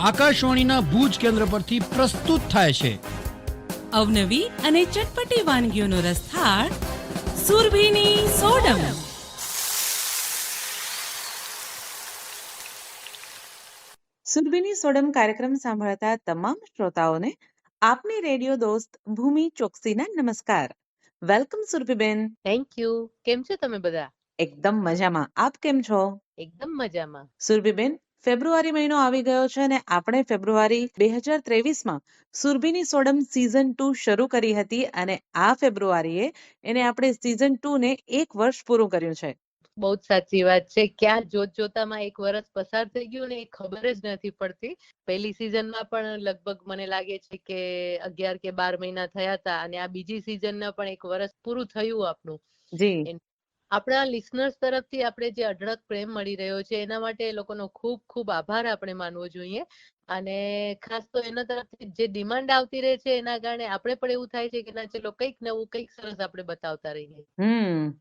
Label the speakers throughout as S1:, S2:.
S1: આકાશવાણીના ભુજ કેન્દ્ર પરથી પ્રસ્તુત થાય છે.
S2: અવનવી અને ચટપટી વાનગીઓનો રસથાળ સુરભીની સોડમ.
S3: સુરભીની સોડમ કાર્યક્રમ સાંભળતા તમામ શ્રોતાઓને આપની રેડિયો દોસ્ત ભૂમિ ચોકસીના નમસ્કાર. વેલકમ સુરભીબેન.
S4: થેન્ક યુ કેમ છો તમે બધા?
S3: એકદમ મજામાં. આપ કેમ છો?
S4: એકદમ મજામાં.
S3: સુરભીબેન ફેબ્રુઆરી મહિનો આવી ગયો છે અને આપણે ફેબ્રુઆરી બે હજાર ત્રેવીસમાં સુરભીની સોડમ સિઝન ટુ શરૂ કરી હતી અને આ ફેબ્રુઆરીએ એને આપણે સિઝન ટુ ને એક વર્ષ પૂરું કર્યું છે.
S4: બહુ જ સાચી વાત છે. ક્યાં જોત જોતામાં એક વર્ષ પસાર થઈ ગયું ને એ ખબર જ નથી પડતી. પહેલી સિઝનમાં પણ લગભગ મને લાગે છે કે અગિયાર કે બાર મહિના થયા હતા અને આ બીજી સિઝનમાં પણ એક વર્ષ પૂરું થયું આપણું.
S3: જી.
S4: આપણા લિસનર્સ તરફથી આપણે જે અઢળક પ્રેમ મળી રહ્યો છે, એના માટે એ લોકોનો ખૂબ ખૂબ આભાર આપણે માનવો જોઈએ. અને ખાસ તો એના તરફથી જે ડિમાન્ડ આવતી રહે છે, એના કારણે આપણે પણ એવું થાય છે કે ના, ચલો કંઈક નવું, કંઈક સરસ આપણે બતાવતા રહીએ.
S3: હમ.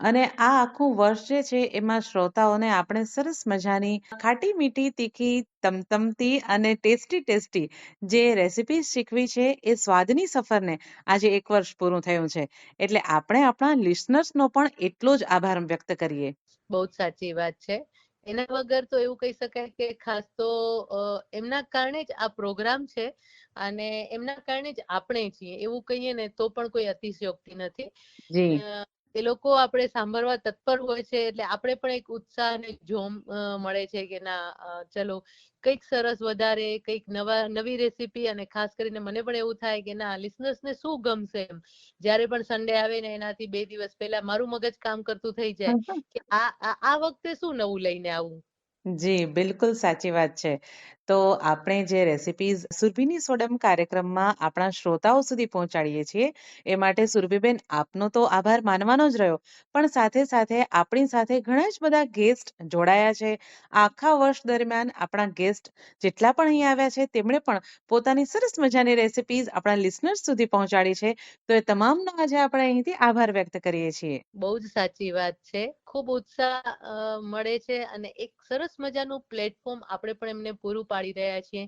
S3: અને આ આખું વર્ષ જે છે એમાં શ્રોતાઓને આપણે સરસ મજાની ખાટી મીઠી તીખી તમતમતી અને ટેસ્ટી ટેસ્ટી જે રેસીપી શીખવી છે એ સ્વાદની સફરને આજે એક વર્ષ પૂરું થયું છે. એટલે આપણે આપણા લિસનર્સનો પણ એટલો જ આભાર વ્યક્ત કરીએ.
S4: બહુ જ સાચી વાત છે. એના વગર તો એવું કહી શકાય કે ખાસ તો એમના કારણે જ આ પ્રોગ્રામ છે અને એમના કારણે જ આપણે છીએ. એવું કહીએ ને તો પણ કોઈ અતિશયોક્તિ નથી. એ લોકો આપણે સાંભળવા તત્પર હોય છે એટલે આપણે પણ એક ઉત્સાહ અને જોમ મળે છે કે ના ચલો કંઈક સરસ વધારે કંઈક નવા નવી રેસીપી અને ખાસ કરીને મને પણ એવું થાય કે ના લિસનર્સને ને શું ગમશે એમ. જ્યારે પણ સન્ડે આવે ને એનાથી બે દિવસ પહેલા મારું મગજ કામ કરતું થઈ જાય કે આ આ વખતે શું નવું લઈને આવું?
S3: જી બિલકુલ સાચી વાત છે. તો આપણે જે રેસિપીઝ સુરભીની સોડમ કાર્યક્રમમાં આપણા શ્રોતાઓ સુધી પહોંચાડીએ છીએ, એ માટે સુરભીબેન, આપનો તો આભાર માનવાનો જ રહ્યો. પણ સાથે સાથે આપણી સાથે ઘણા જ બધા ગેસ્ટ જોડાયા છે. આખા વર્ષ દરમિયાન આપણા ગેસ્ટ જેટલા પણ અહીં આવ્યા છે, તેમણે પણ પોતાની સરસ મજાની રેસિપીઝ આપણા લિસનર્સ સુધી પહોંચાડી છે. તો એ તમામનો આજે આપણે અહીંથી આભાર વ્યક્ત કરીએ છીએ.
S4: બહુ જ સાચી વાત છે. ખૂબ ઉત્સાહ મળે છે અને એક સરસ મજાનું પ્લેટફોર્મ આપણે પણ એમને પૂરું પાડી રહ્યા છીએ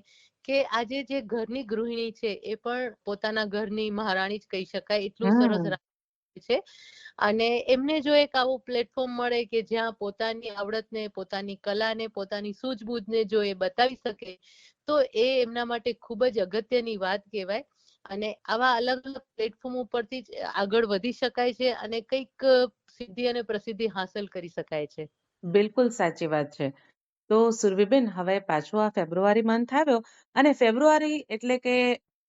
S4: કે આજે જે ઘરની ગૃહિણી છે એ પણ પોતાના ઘરની મહારાણી જ કહી શકાય એટલું સરસ છે. અને એમને જો એક આવું પ્લેટફોર્મ મળે કે જ્યાં પોતાની આવડતને પોતાની કલાને પોતાની સૂઝબૂઝને જો એ બતાવી શકે તો એ એમના માટે ખૂબ જ અગત્યની વાત કહેવાય. અને આવા અલગ અલગ પ્લેટફોર્મ ઉપરથી જ આગળ વધી શકાય છે અને કંઈક સિદ્ધિ અને પ્રસિદ્ધિ હાંસલ કરી શકાય છે.
S3: બિલકુલ સાચી વાત છે. તો સુરભીબેન હવે પાછો આ ફેબ્રુઆરી મંથ આવ્યો અને ફેબ્રુઆરી એટલે કે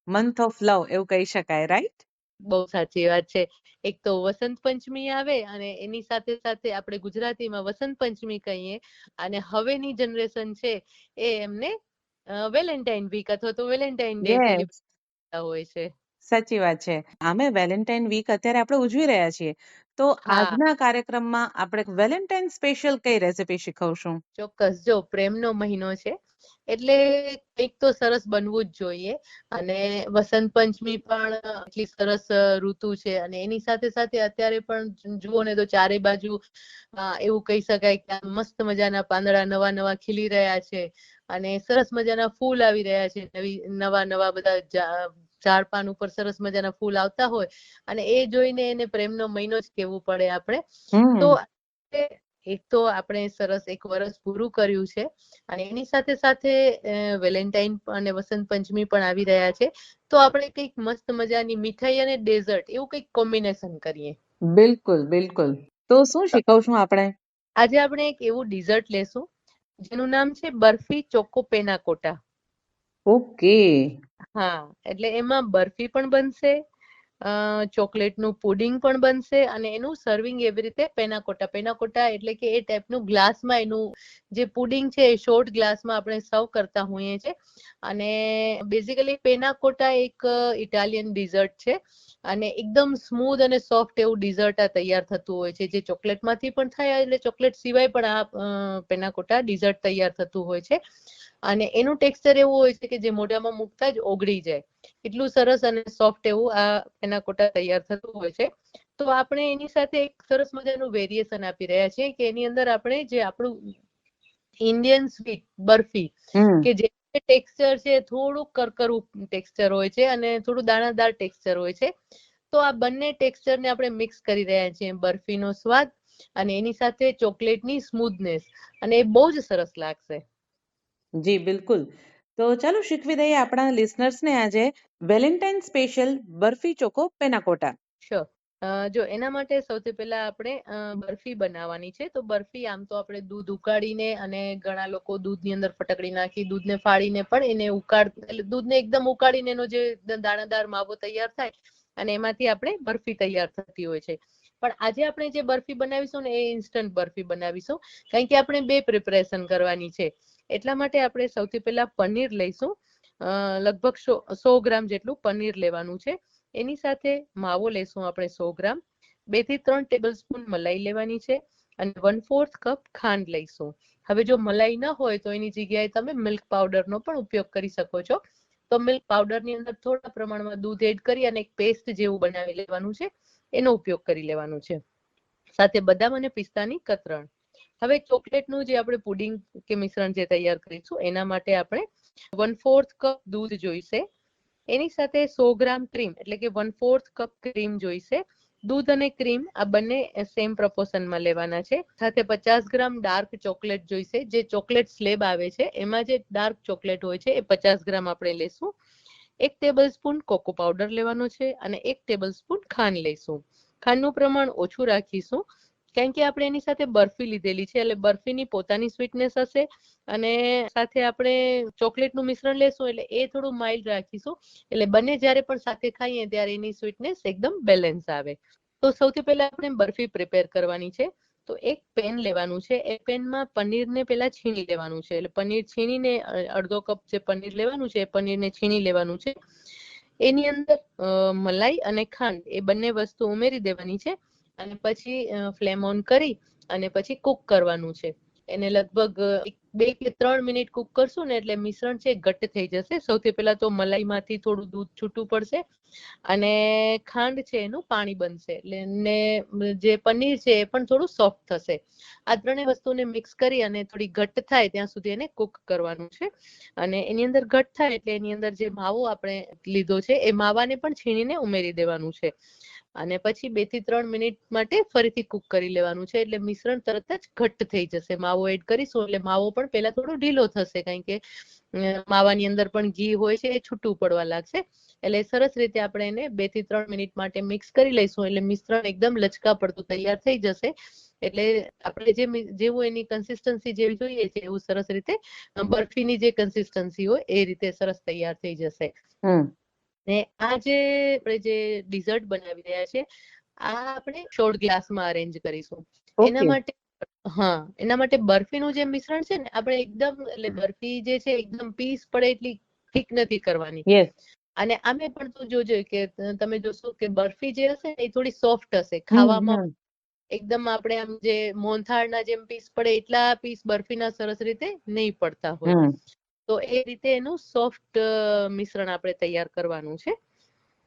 S3: મંથ ઓફ લવ એવું કહી શકાય રાઈટ
S4: બહુ સાચી વાત છે. એક તો વસંત પંચમી આવે અને એની સાથે સાથે આપણે ગુજરાતીમાં વસંત પંચમી કહીએ અને હવેની જનરેશન છે એ એમને વેલેન્ટાઇન વીક અથવા તો વેલેન્ટાઇન ડે હોય છે.
S3: સાચી વાત છે. આમે વેલેન્ટાઇન વીક અત્યારે આપણે ઉજવી રહ્યા છીએ. તો આજના કાર્યક્રમમાં આપણે વેલેન્ટાઇન સ્પેશિયલ કઈ રેસિપી શીખવશું?
S4: ચોક્કસ. જો પ્રેમનો મહિનો છે એટલે કંઈક તો સરસ બનવું જ જોઈએ. અને વસંત પંચમી પણ એટલી સરસ ઋતુ છે. અને એની સાથે સાથે અત્યારે પણ જુઓ ને તો ચારે બાજુ એવું કહી શકાય કે મસ્ત મજાના પાંદડા નવા નવા ખીલી રહ્યા છે. અને સરસ મજાના ફૂલ આવી રહ્યા છે. નવી નવા નવા બધા ઝાડ પાન ઉપર સરસ મજાના ફૂલ આવતા હોય અને એ જોઈને એને પ્રેમનો મહિનો જ કહેવું પડે આપણે. તો એક તો આપણે સરસ એક વર્ષ પૂરું કર્યું છે અને એની સાથે સાથે વેલેન્ટાઇન અને વસંત પંચમી પણ આવી રહ્યા છે. તો આપણે કંઈક મસ્ત મજાની મીઠાઈ અને ડેઝર્ટ એવું કંઈક કોમ્બિનેશન કરીએ.
S3: બિલકુલ બિલકુલ. તો શું શીખવશું આપણે?
S4: આજે આપણે એક એવું ડેઝર્ટ લેશું જેનું નામ છે barfi choco panna cotta
S3: okay.
S4: હા, એટલે એમાં બરફી પણ બનશે ચોકલેટનું પુડિંગ પણ બનશે અને એનું સર્વિંગ એવી રીતે પેનાકોટા પેનાકોટા એટલે કે એ ટાઈપનું ગ્લાસમાં એનું જે પુડિંગ છે એ શોર્ટ ગ્લાસમાં આપણે સર્વ કરતા હોઈએ છીએ. અને બેઝિકલી પેનાકોટા એક ઇટાલિયન ડિઝર્ટ છે અને એકદમ સ્મૂધ અને સોફ્ટ એવું ડિઝર્ટ આ તૈયાર થતું હોય છે. જે ચોકલેટમાંથી પણ થાય એટલે ચોકલેટ સિવાય પણ આ પેનાકોટા ડિઝર્ટ તૈયાર થતું હોય છે. અને એનું ટેક્સચર એવું હોય છે કે જે મોઢામાં મૂકતા જ ઓગળી જાય. એટલું સરસ અને સોફ્ટ એવું આ કોટા તૈયાર થતું હોય છે. તો આપણે એની સાથે એક સરસ મજાનું વેરિએશન આપી રહ્યા છીએ કે એની અંદર આપણે જે આપણું ઇન્ડિયન સ્વીટ બરફી કે જે ટેક્સચર છે થોડુંક કરકરું ટેક્સચર હોય છે અને થોડું દાણાદાર ટેક્સચર હોય છે. તો આ બંને ટેક્સચરને આપણે મિક્સ કરી રહ્યા છીએ બરફીનો સ્વાદ અને એની સાથે ચોકલેટની સ્મૂથનેસ અને એ બહુ જ સરસ લાગશે.
S3: જી, બિલકુલ. તો ચાલો શીખવી દઈએ આપણા લિસનર્સને આજે. Valentine special barfi choco pannacotta.
S4: Sure જો એના માટે સૌથી પહેલા આપણે બરફી બનાવવાની છે. તો બરફી આમ તો આપણે દૂધ ઉકાળીને અને ઘણા લોકો દૂધની અંદર ફટકડી નાખી, દૂધને ફાડીને પણ એને ઉકાળ, એટલે દૂધને એકદમ ઉકાળીને એનો જે દાણાદાર માવો તૈયાર થાય અને એમાંથી આપણે બરફી તૈયાર થતી હોય છે. પણ આજે આપણે જે બરફી બનાવીશું ને એ ઇન્સ્ટન્ટ બરફી બનાવીશું. કારણ કે આપણે બે પ્રિપરેશન કરવાની છે. એટલા માટે આપણે સૌથી પહેલા પનીર લઈશું. લગભગ સો ગ્રામ જેટલું પનીર લેવાનું છે. એની સાથે માવો લેશું આપણે સો ગ્રામ. બેથી ત્રણ ટેબલ સ્પૂન મલાઈ લેવાની છે અને વન ફોર્થ કપ ખાંડ લઈશું. હવે જો મલાઈ ન હોય તો એની જગ્યાએ તમે મિલ્ક પાવડરનો પણ ઉપયોગ કરી શકો છો. તો મિલ્ક પાવડરની અંદર થોડા પ્રમાણમાં દૂધ એડ કરી અને એક પેસ્ટ જેવું બનાવી લેવાનું છે. એનો ઉપયોગ કરી લેવાનું છે. સાથે બદામ અને પિસ્તાની કતરણ. હવે ચોકલેટનું જે આપણે પુડિંગ કે મિશ્રણ જે તૈયાર કરીશું, એના માટે આપણે વન ફોર્થ કપ દૂધ જોઈશે. એની સાથે સો ગ્રામ ક્રીમ એટલે કે વન ફોર્થ કપ ક્રીમ જોઈશે. દૂધ અને ક્રીમ આ બંને સેમ પ્રપોર્શનમાં લેવાના છે. સાથે પચાસ ગ્રામ ડાર્ક ચોકલેટ જોઈશે, જે ચોકલેટ સ્લેબ આવે છે, એમાં જે ડાર્ક ચોકલેટ હોય છે, એ પચાસ ગ્રામ આપણે લેશું. એક ટેબલ સ્પૂન કોકો પાવડર લેવાનો છે અને એક ટેબલ સ્પૂન ખાંડ લઈશું ખાંડનું પ્રમાણ ઓછું રાખીશું. કારણ કે આપણે એની સાથે બરફી લીધેલી છે, એટલે બરફીની પોતાની સ્વીટનેસ હશે અને સાથે આપણે ચોકલેટનું મિશ્રણ લેશું એટલે એ થોડું માઇલ્ડ રાખીશું. એટલે બંને જ્યારે પણ સાથે ખાઈએ ત્યારે એની સ્વીટનેસ એકદમ બેલેન્સ આવે. તો સૌથી પહેલા આપણે બરફી પ્રિપેર કરવાની છે. તો એક પેન લેવાનું છે. એ પેનમાં પનીરને પહેલા છીણી લેવાનું છે. એટલે પનીર છીણીને અડધો કપ જે પનીર લેવાનું છે એ પનીરને છીણી લેવાનું છે. એની અંદર મલાઈ અને ખાંડ એ બંને વસ્તુ ઉમેરી દેવાની છે. અને પછી ફ્લેમ ઓન કરી અને પછી કુક કરવાનું છે. એને લગભગ બે કે ત્રણ મિનિટ કુક કરશું ને એટલે મિશ્રણ છે ઘટ્ટ થઈ જશે. સૌથી પહેલા તો મલાઈમાંથી થોડું દૂધ છૂટું પડશે અને ખાંડ છે એનું પાણી બનશે. એટલે ને જે પનીર છે એ પણ થોડું સોફ્ટ થશે. આ ત્રણેય વસ્તુને મિક્સ કરી અને થોડી ઘટ્ટ થાય ત્યાં સુધી એને કુક કરવાનું છે. અને એની અંદર ઘટ્ટ થાય એટલે એની અંદર જે માવો આપણે લીધો છે, એ માવાને પણ છીણીને ઉમેરી દેવાનું છે. અને પછી બેથી ત્રણ મિનિટ માટે ફરીથી કુક કરી લેવાનું છે, એટલે મિશ્રણ તરત જ ઘટ્ટ થઈ જશે. માવો એડ કરીશું, એટલે માવો પણ પહેલા થોડો ઢીલો થશે, કારણ કે માવાની અંદર પણ ઘી હોય છે, એ છૂટું પડવા લાગશે. એટલે સરસ રીતે આપણે એને બેથી ત્રણ મિનિટ માટે મિક્સ કરી લઈશું, એટલે મિશ્રણ એકદમ લચકા પડતું તૈયાર થઈ જશે. એટલે આપણે જે જેવું એની કન્સિસ્ટન્સી જેવી જોઈએ છે, એવું સરસ રીતે બરફીની જે કન્સિસ્ટન્સી હોય, એ રીતે સરસ તૈયાર થઈ જશે.
S3: હમ.
S4: ને આ જે આપણે જે ડિઝર્ટ બનાવી રહ્યા છે આ આપણે શોર્ટ ગ્લાસમાં અરેન્જ કરીશું. એના માટે હા એના માટે બરફીનું જે મિશ્રણ છે ને આપણે એકદમ એટલે બરફી જે છે એકદમ પીસ પડે એટલી ઠીક નથી કરવાની. અને આમે પણ તું જોજો કે તમે જોશો કે બરફી જે હશે ને એ થોડી સોફ્ટ હશે. ખાવામાં એકદમ આપણે આમ જે મોહનથાળના જેમ પીસ પડે એટલા પીસ બરફીના સરસ રીતે નહીં પડતા હોય. તો એ રીતે એનું સોફ્ટ મિશ્રણ આપણે તૈયાર કરવાનું છે.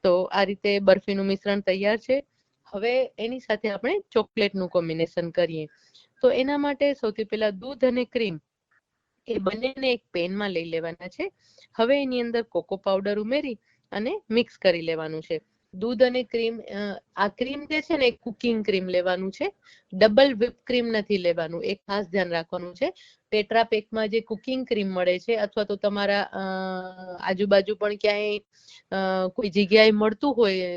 S4: તો આ રીતે બરફીનું મિશ્રણ તૈયાર છે. હવે એની સાથે આપણે ચોકલેટનું કોમ્બિનેશન કરીએ. તો એના માટે સૌથી પહેલા દૂધ અને ક્રીમ એ બંનેને એક પેનમાં લઈ લેવાના છે. હવે એની અંદર કોકો પાવડર ઉમેરી અને મિક્સ કરી લેવાનું છે. દૂધ અને ક્રીમ આ ક્રીમ જે છે ને એ કુકિંગ ક્રીમ લેવાનું છે. ડબલ whip ક્રીમ નથી લેવાનું એ ખાસ ધ્યાન રાખવાનું છે. ટેટ્રા પેકમાં જે કુકિંગ ક્રીમ મળે છે અથવા તો તમારા આજુબાજુ પણ ક્યાંય કોઈ જગ્યાએ મળતું હોય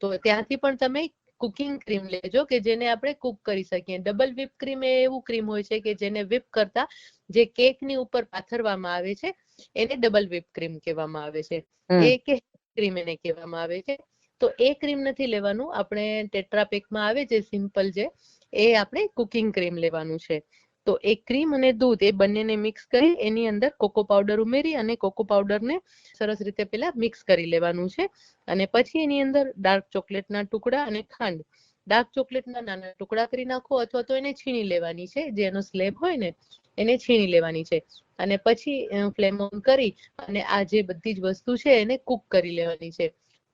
S4: તો ત્યાંથી પણ તમે કુકિંગ ક્રીમ લેજો કે જેને આપણે કુક કરી શકીએ. ડબલ whip ક્રીમ એ એવું ક્રીમ હોય છે કે જેને whip કરતા જે કેકની ઉપર પાથરવામાં આવે છે એને ડબલ whip ક્રીમ કહેવામાં આવે છે. એ કે ક્રીમ એને કહેવામાં આવે છે. તો એ ક્રીમ નથી લેવાનું, આપણે ટેટ્રાપેકમાં આવે છે સિમ્પલ જે, એ આપણે કુકિંગ ક્રીમ લેવાનું છે. તો એ ક્રીમ અને દૂધ એ બંનેને મિક્સ કરી એની અંદર કોકો પાવડર ઉમેરી અને કોકો પાવડરને સરસ રીતે પેલા મિક્સ કરી લેવાનું છે. અને પછી એની અંદર ડાર્ક ચોકલેટના ટુકડા અને ખાંડ. ડાર્ક ચોકલેટના નાના ટુકડા કરી નાખો અથવા તો એને છીણી લેવાની છે, જે એનો સ્લેબ હોય ને એને છીણી લેવાની છે. અને પછી ફ્લેમ ઓન કરી અને આ જે બધી જ વસ્તુ છે એને કુક કરી લેવાની છે.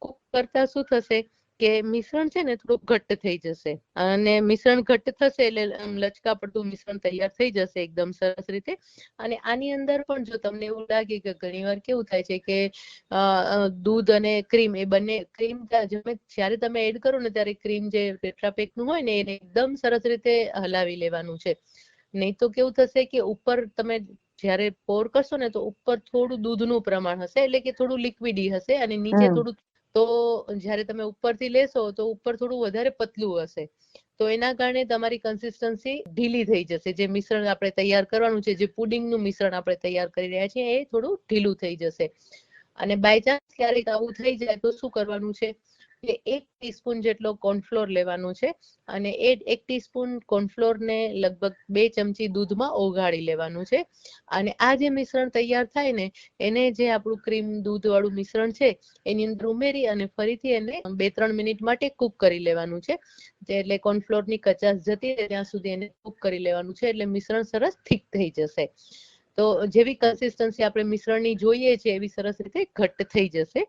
S4: કુક કરતા શું થશે કે મિશ્રણ છે ને થોડું ઘટ્ટ થઈ જશે. અને મિશ્રણ ઘટ્ટ થશે એટલે લચકા પડતું મિશ્રણ તૈયાર થઈ જશે એકદમ સરસ રીતે. અને આની અંદર પણ જો તમને એવું લાગે કે ઘણીવાર કેવું થાય છે કે દૂધ અને ક્રીમ એ બંને ક્રીમ જ્યારે તમે એડ કરો ને ત્યારે ક્રીમ જે ટેટ્રાપેકનું હોય ને એને એકદમ સરસ રીતે હલાવી લેવાનું છે. નહીં તો કેવું થશે કે ઉપર તમે જ્યારે પોર કરશો ને તો ઉપર થોડું દૂધનું પ્રમાણ હશે એટલે કે થોડું લિક્વિડી હશે અને નીચે થોડું તો જ્યારે તમે ઉપરથી લેશો તો ઉપર થોડું વધારે પતલું હશે. તો એના કારણે તમારી કન્સિસ્ટન્સી ઢીલી થઈ જશે. જે મિશ્રણ આપણે તૈયાર કરવાનું છે જે પુડિંગનું મિશ્રણ આપણે તૈયાર કરી રહ્યા છીએ એ થોડું ઢીલું થઈ જશે. અને બાય ચાન્સ ક્યારેક આવું થઈ જાય તો શું કરવાનું છે? કે એક ટીસ્પૂન જેટલો કોર્નફ્લોર લેવાનું છે અને એ એક ટીસ્પૂન કોર્નફ્લોરને લગભગ બે ચમચી દૂધમાં ઓગાળી લેવાનું છે. અને આ જે મિશ્રણ તૈયાર થાય ને, એને જે આપણું ક્રીમ દૂધ વાળું મિશ્રણ છે, એની અંદર ઉમેરી અને ફરીથી એને બે ત્રણ મિનિટ માટે કૂક કરી લેવાનું છે. એટલે કોર્નફ્લોરની કચાશ જતી રહે ત્યાં સુધી એને કૂક કરી લેવાનું છે એટલે મિશ્રણ સરસ થીક થઈ જશે. તો જેવી કન્સિસ્ટન્સી આપણે મિશ્રણની જોઈએ છે એવી સરસ રીતે ઘટ્ટ થઈ જશે.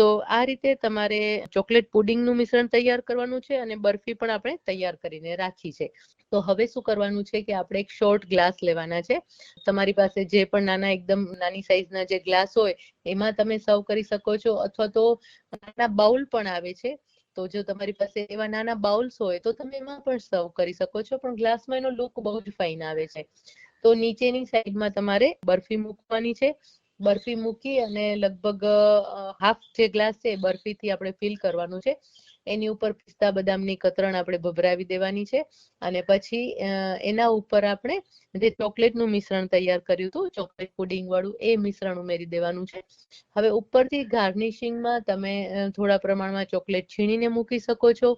S4: તો આ રીતે તમારે ચોકલેટ પુડિંગનું મિશ્રણ તૈયાર કરવાનું છે અને બરફી પણ આપણે તૈયાર કરીને રાખી છે. તો હવે શું કરવાનું છે કે આપણે એક શોર્ટ ગ્લાસ લેવાના છે. તમારી પાસે જે પણ નાના એકદમ નાની સાઈઝના જે ગ્લાસ હોય, એમાં તમે સર્વ કરી શકો છો અથવા તો નાના બાઉલ પણ આવે છે. તો જો તમારી પાસે એવા નાના બાઉલ્સ હોય, તો તમે એમાં પણ સર્વ કરી શકો છો, પણ ગ્લાસમાં એનો લુક બહુ જ ફાઇન આવે છે. તો નીચેની સાઈડમાં તમારે બરફી મૂકવાની છે. બરફી મૂકી અને લગભગ હાફ જે ગ્લાસ છે બરફી થી આપણે ફિલ કરવાનું છે. એની ઉપર પિસ્તા બદામની કતરણ આપણે ભભરાવી દેવાની છે અને પછી એના ઉપર આપણે જે ચોકલેટનું મિશ્રણ તૈયાર કર્યું હતું, ચોકલેટ પુડિંગ વાળું, એ મિશ્રણ ઉમેરી દેવાનું છે. હવે ઉપરથી ગાર્નિશિંગમાં તમે થોડા પ્રમાણમાં ચોકલેટ છીણીને મૂકી શકો છો.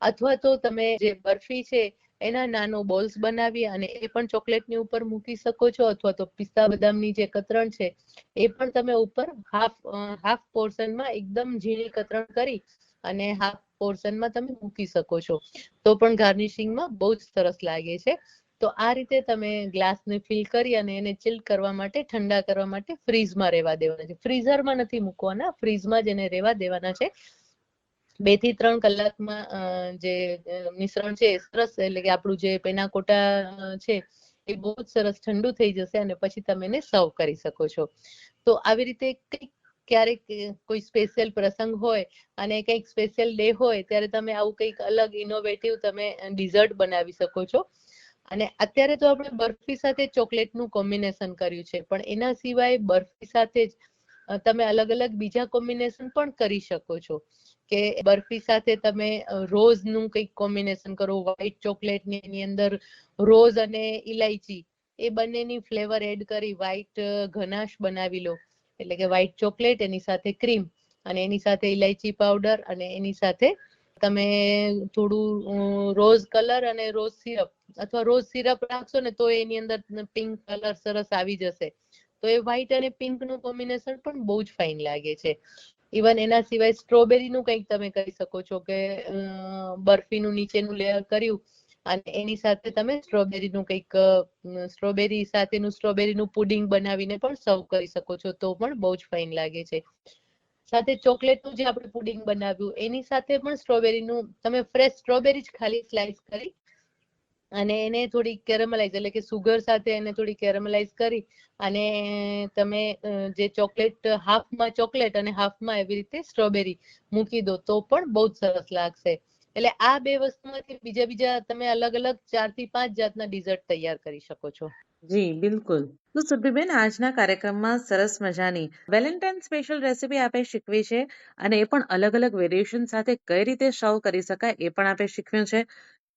S4: અથવા તો તમે જે બરફી છે એના નાનો બોલ્સ બનાવી અને એ પણ ચોકલેટની ઉપર મૂકી શકો છો અથવા તો પિસ્તા બદામની જે કતરણ છે, એ પણ તમે ઉપર હાફ હાફ પોર્શનમાં એકદમ ઝીણી કતરણ કરી અને હાફ પોર્શનમાં તમે મૂકી શકો છો. તો પણ ગાર્નિશિંગમાં બહુ જ સરસ લાગે છે. તો આ રીતે તમે ગ્લાસને ફિલ કરી અને એને ચિલ કરવા માટે, ઠંડા કરવા માટે ફ્રીઝમાં રહેવા દેવાના છે. ફ્રીઝરમાં નથી મૂકવાના, ફ્રીઝમાં જ એને રહેવા દેવાના છે. બેથી ત્રણ કલાકમાં જે મિશ્રણ છે સરસ એટલે કે આપણું જે પેનાકોટા છે એ બહુ જ સરસ ઠંડુ થઈ જશે અને પછી તમે એને સર્વ કરી શકો છો. તો આવી રીતે કંઈક ક્યારેક કોઈ સ્પેશિયલ પ્રસંગ હોય અને કંઈક સ્પેશિયલ ડે હોય ત્યારે તમે આવું કંઈક અલગ ઇનોવેટિવ તમે ડિઝર્ટ બનાવી શકો છો. અને અત્યારે તો આપણે બરફી સાથે ચોકલેટનું કોમ્બિનેશન કર્યું છે. પણ એના સિવાય બરફી સાથે જ તમે અલગ અલગ બીજા કોમ્બિનેશન પણ કરી શકો છો. કે બરફી સાથે તમે રોઝનું કંઈક કોમ્બિનેશન કરો વ્હાઈટ ચોકલેટ એની અંદર રોઝ અને ઇલાયચી એ બંનેની ફ્લેવર એડ કરી વ્હાઈટ ઘનાશ બનાવી લો. એટલે કે વ્હાઈટ ચોકલેટ, એની સાથે ક્રીમ અને એની સાથે ઇલાયચી પાવડર અને એની સાથે તમે થોડું રોઝ કલર અને રોઝ સિરપ, અથવા રોઝ સિરપ નાખશો ને તો એની અંદર પિંક કલર સરસ આવી જશે. તો એ વ્હાઈટ અને પિંકનું કોમ્બિનેશન પણ બહુ જ ફાઇન લાગે છે. ઇવન એના સિવાય સ્ટ્રોબેરીનું કંઈક તમે કરી શકો છો કે બરફીનું નીચેનું લેયર કર્યું અને એની સાથે તમે સ્ટ્રોબેરીનું કંઈક સ્ટ્રોબેરી સાથેનું સ્ટ્રોબેરીનું પુડિંગ બનાવીને પણ સર્વ કરી શકો છો, તો પણ બહુ જ ફાઇન લાગે છે. સાથે ચોકલેટનું જે આપણે પુડિંગ બનાવ્યું, એની સાથે પણ સ્ટ્રોબેરીનું, તમે ફ્રેશ સ્ટ્રોબેરી જ ખાલી સ્લાઇસ કરી અને એને થોડી કેરેમલાઇઝ એટલે કે સુગર સાથે એને થોડી કેરેમલાઇઝ કરી અને તમે જે ચોકલેટ હાફમાં ચોકલેટ અને હાફમાં એવી રીતે સ્ટ્રોબેરી મૂકી દો, તો પણ બહુ જ સરસ લાગશે. એટલે આ બે વસ્તુમાંથી બીજા બીજા તમે અલગ અલગ ચારથી પાંચ જાતના ડિઝર્ટ તૈયાર કરી શકો છો.
S3: જી, બિલકુલ. તો સુરભીબેન આજના કાર્યક્રમમાં સરસ મજાની વેલેન્ટાઇન સ્પેશિયલ રેસીપી આપે શીખવી છે અને એ પણ અલગ અલગ વેરિએશન સાથે કઈ રીતે સર્વ કરી શકાય એ પણ આપે શીખવ્યું છે.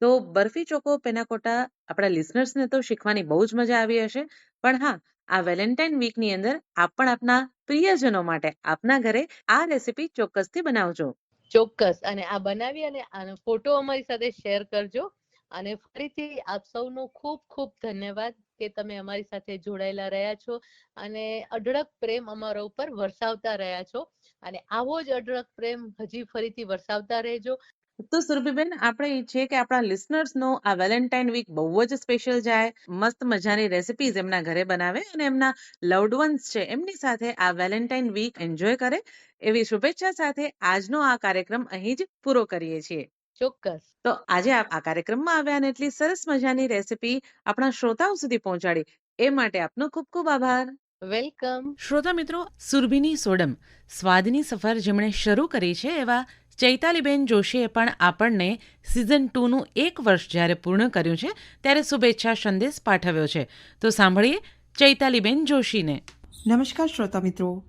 S3: તો બરફી ચોકો, પેનાકોટા આપણા લિસનર્સને તો શીખવાની બહુ જ મજા આવી હશે. પણ હા, આ વેલેન્ટાઇન વીકની અંદર આપ પણ આપના પ્રિયજનો માટે આપના ઘરે આ રેસીપી ચોક્કસથી બનાવજો.
S4: ચોક્કસ. અને આ બનાવી અને આનો ફોટો અમારી સાથે શેર કરજો. અને ફરીથી આપ સૌનો ખૂબ ખૂબ ધન્યવાદ કે તમે અમારી સાથે જોડાયેલા રહ્યા છો અને અઢળક પ્રેમ અમારા ઉપર વરસાવતા રહ્યા છો. અને આવો જ અઢળક પ્રેમ હજી ફરીથી વરસાવતા રહેજો.
S3: તો સુરભીબેન આપણે ઈચ્છીએ કે આપણા લિસનર્સનો આ વેલેન્ટાઇન વીક બહુ જ સ્પેશિયલ જાય મસ્ત મજાની રેસિપીઝ એમના ઘરે બનાવે અને એમના લવડ વન્સ છે એમની સાથે આ વેલેન્ટાઇન વીક એન્જોય કરે એવી શુભેચ્છા સાથે આજનો આ કાર્યક્રમ અહીં જ પૂરો કરીએ છીએ.
S4: ચોક્કસ.
S3: તો આજે આ કાર્યક્રમમાં આવ્યા અને એટલી સરસ મજાની રેસિપી આપણા શ્રોતાઓ સુધી પહોંચાડી એ માટે આપનો ખૂબ ખૂબ આભાર.
S4: વેલકમ.
S2: શ્રોતા મિત્રો સુરભીની સોડમ સ્વાદની સફર જેમણે શરૂ કરી છે એવા ચૈતાલીબેન જોશીએ પણ આપણને સિઝન ટુનું એક વર્ષ જ્યારે પૂર્ણ કર્યું છે, ત્યારે શુભેચ્છા સંદેશ પાઠવ્યો છે. તો સાંભળીએ ચૈતાલીબેન જોશીને.
S5: નમસ્કાર શ્રોતા મિત્રો.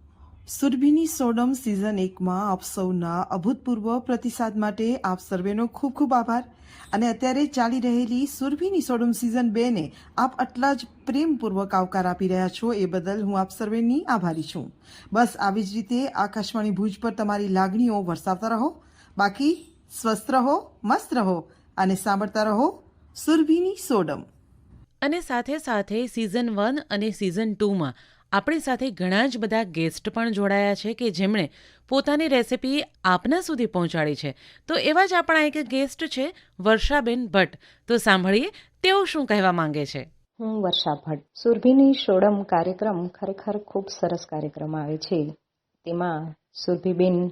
S5: સુરભીની સોડમ સિઝન એકમાં આપ સૌના અભૂતપૂર્વ પ્રતિસાદ માટે આપ સર્વેનો ખૂબ ખૂબ આભાર. અને અત્યારે ચાલી રહેલી સુરભીની સોડમ સિઝન બેને આપ આટલા જ પ્રેમપૂર્વક આવકાર આપી રહ્યા છો એ બદલ હું આપ સર્વેની આભારી છું. બસ આવી જ રીતે આકાશવાણી ભુજ પર તમારી લાગણીઓ વરસાવતા રહો, બાકી સ્વસ્થ રહો, મસ્ત રહો અને સાંભળતા રહો સુરભીની સોડમ
S2: અને સાથે સાથે સિઝન વન અને સિઝન ટુમાં આપણી સાથે ઘણા જ બધા ગેસ્ટ પણ જોડાયા છે કે જેમણે પોતાની રેસિપી આપના સુધી પહોંચાડી છે. તો એવા જ આપણા એક ગેસ્ટ છે, વર્ષાબેન ભટ્ટ. તો સાંભળીએ, તેઓ શું કહેવા માંગે છે?
S6: હું વર્ષા ભટ્ટ. સુરભીની સોડમ કાર્યક્રમ ખરેખર ખૂબ સરસ કાર્યક્રમ આવે છે. તેમાં સુરભીબેન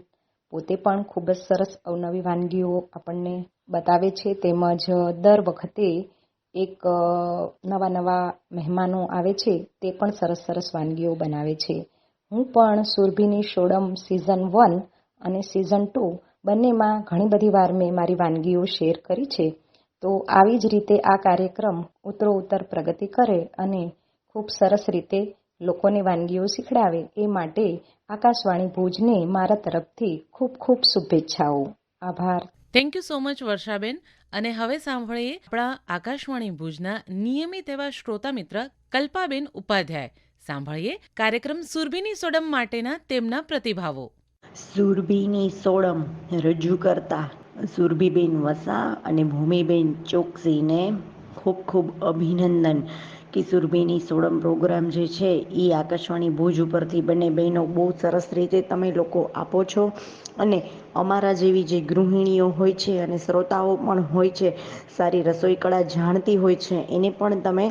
S6: પોતે પણ ખૂબ જ સરસ અવનવી વાનગીઓ આપણને બતાવે છે. તેમજ દર વખતે એક નવા નવા મહેમાનો આવે છે, તે પણ સરસ સરસ વાનગીઓ બનાવે છે. હું પણ સુરભીની સોડમ સિઝન વન અને સિઝન ટુ બંનેમાં ઘણી બધી વાર મેં મારી વાનગીઓ શેર કરી છે. તો આવી જ રીતે આ કાર્યક્રમ ઉત્તરોત્તર પ્રગતિ કરે અને ખૂબ સરસ રીતે લોકોને વાનગીઓ શીખડાવે એ માટે આકાશવાણી ભુજને મારા તરફથી ખૂબ ખૂબ શુભેચ્છાઓ. આભાર.
S2: થેન્ક યુ સો મચ વર્ષાબેન. અને હવે સાંભળીએ આપણા આકાશવાણી ભુજના નિયમિત એવા શ્રોતા મિત્ર કલ્પાબેન ઉપાધ્યાય. સાંભળીએ કાર્યક્રમ સુરભીની સોડમ માટેના તેમના પ્રતિભાવો.
S7: સુરભીની સોડમ રજૂ કરતા સુરભીબેન વસા અને ભૂમિબેન ચોકસીને ખૂબ ખૂબ અભિનંદન. કે સોળમ પ્રોગ્રામ જે છે એ આકાશવાણી ભુજ ઉપરથી બંને બહેનો બહુ સરસ રીતે તમે લોકો આપો છો. અને અમારા જેવી જે ગૃહિણીઓ હોય છે અને શ્રોતાઓ પણ હોય છે, સારી રસોઈ કળા જાણતી હોય છે, એને પણ તમે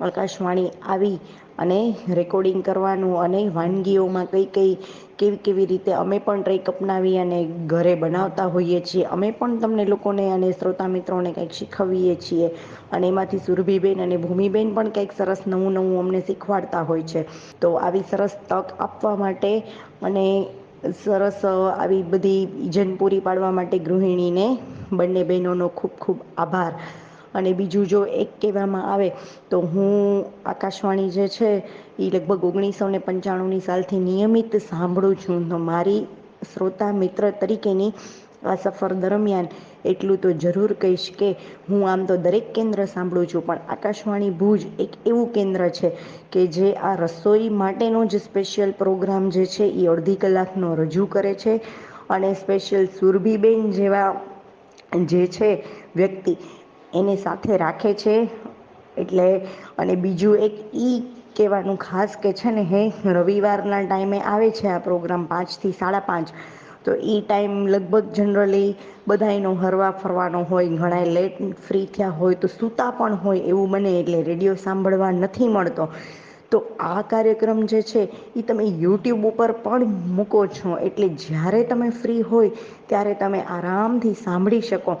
S7: આકાશવાણી આવી અને રેકોર્ડિંગ કરવાનું અને વાનગીઓમાં કઈ કઈ કેવી કેવી રીતે અમે પણ ટ્રેક અપનાવી અને ઘરે બનાવતા હોઈએ છીએ. અમે પણ તમને લોકોને અને શ્રોતા મિત્રોને કંઈક શીખવીએ છીએ અને એમાંથી સુરભીબેન અને ભૂમિબેન પણ કંઈક સરસ નવું નવું અમને શીખવાડતા હોય છે. તો આવી સરસ તક આપવા માટે અને સરસ આવી બધી ઇજન પૂરી પાડવા માટે ગૃહિણીને બંને બહેનોનો ખૂબ ખૂબ આભાર. અને બીજું જો એક કહેવામાં આવે તો હું આકાશવાણી જે છે એ લગભગ ઓગણીસો ને પંચાણુંની સાલથી નિયમિત સાંભળું છું. તો મારી શ્રોતા મિત્ર તરીકેની આ સફર દરમિયાન એટલું તો જરૂર કહીશ કે હું આમ તો દરેક કેન્દ્ર સાંભળું છું, પણ આકાશવાણી ભુજ એક એવું કેન્દ્ર છે કે જે આ રસોઈ માટેનો જ સ્પેશિયલ પ્રોગ્રામ જે છે એ અડધી કલાકનો રજૂ કરે છે. અને સ્પેશિયલ સુરભીબેન જેવા જે છે વ્યક્તિ એને સાથે રાખે છે. એટલે, અને બીજું એક ઈ કહેવાનું ખાસ કે છે ને, હે, રવિવારના ટાઈમે આવે છે આ પ્રોગ્રામ પાંચથી સાડા પાંચ. તો એ ટાઈમ લગભગ જનરલી બધાયનો હરવા ફરવાનો હોય ઘણા લેટ ફ્રી થયા હોય તો સૂતા પણ હોય એવું બને, એટલે રેડિયો સાંભળવા નથી મળતો. તો આ કાર્યક્રમ જે છે એ તમે યુટ્યુબ ઉપર પણ મૂકો છો, એટલે જ્યારે તમે ફ્રી હોય ત્યારે તમે આરામથી સાંભળી શકો.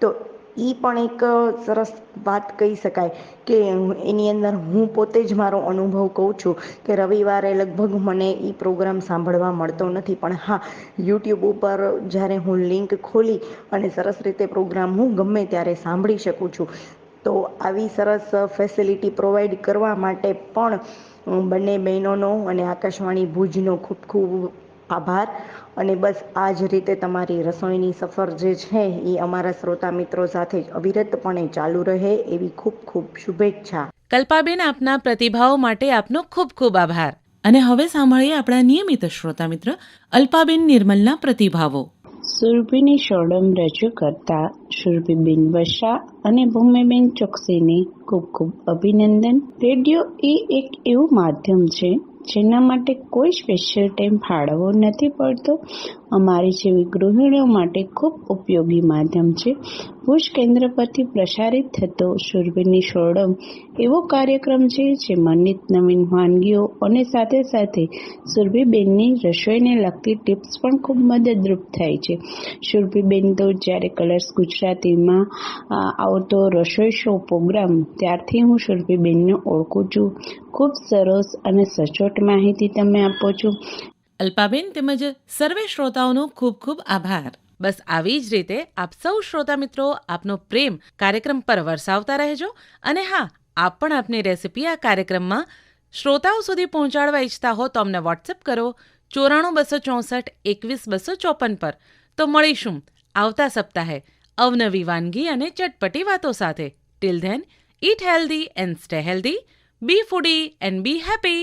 S7: તો એ પણ એક સરસ વાત કહી શકાય કે એની અંદર હું પોતે જ મારો અનુભવ કહું છું કે રવિવારે લગભગ મને એ પ્રોગ્રામ સાંભળવા મળતો નથી. પણ હા, યુટ્યુબ ઉપર જ્યારે હું લિંક ખોલી અને સરસ રીતે પ્રોગ્રામ હું ગમે ત્યારે સાંભળી શકું છું. તો આવી સરસ ફેસિલિટી પ્રોવાઈડ કરવા માટે પણ બંને બહેનોનો અને આકાશવાણી ભુજનો ખૂબ ખૂબ આભાર. અને બસ આ જ રીતે તમારી રસોઈની સફર જે છે એ અમારા શ્રોતા મિત્રો સાથે અવિરતપણે ચાલુ રહે એવી ખૂબ ખૂબ શુભેચ્છા.
S2: કલ્પાબેન આપના પ્રતિભાવો માટે આપનો ખૂબ ખૂબ આભાર. અને હવે સાંભળીએ આપણા નિયમિત શ્રોતા મિત્ર અલ્પાબેન નિર્મલના પ્રતિભાવો.
S8: સુરભીની શોડમ રજૂ કરતા સુરભીબેન વશા અને ભૂમિબેન ચોકસીને ખૂબ ખૂબ અભિનંદન. રેડિયો એ એક એવું માધ્યમ છે જેના માટે કોઈ સ્પેશિયલ ટાઈમ ફાળવવો નથી પડતો. અમારી જેવી ગૃહિણીઓ માટે ખૂબ ઉપયોગી માધ્યમ છે. ભુજ કેન્દ્ર પરથી પ્રસારિત થતો સુરભીની સોડમ એવો કાર્યક્રમ છે જેમાં નિત નવીન વાનગીઓ અને સાથે સાથે સુરભીબેનની રસોઈને લગતી ટિપ્સ પણ ખૂબ મદદરૂપ થાય છે. સુરભીબેન તો જ્યારે કલર્સ ગુજરાતીમાં આવતો રસોઈ શો પ્રોગ્રામ, ત્યારથી હું સુરભીબેનને ઓળખું છું. ખૂબ સરસ અને સચોટ માહિતી તમે આપો છો.
S3: અલ્પાબેન તેમજ સર્વે શ્રોતાઓનો ખૂબ ખૂબ આભાર. બસ આવી જ રીતે આપ સૌ શ્રોતા મિત્રો, આપનો પ્રેમ કાર્યક્રમ પર વરસાવતા રહેજો અને હા, આપ પણ આપની રેસિપી આ કાર્યક્રમમાં શ્રોતાઓ સુધી પહોંચાડવા ઈચ્છતા હો તો અમને વોટ્સએપ કરો ચોરાણું બસો ચોસઠ, એકવીસ બસો ચોપન પર. તો મળીશું આવતા સપ્તાહે અવનવી વાનગી અને ચટપટી વાતો સાથે. Till then eat healthy and stay healthy be foodie and be happy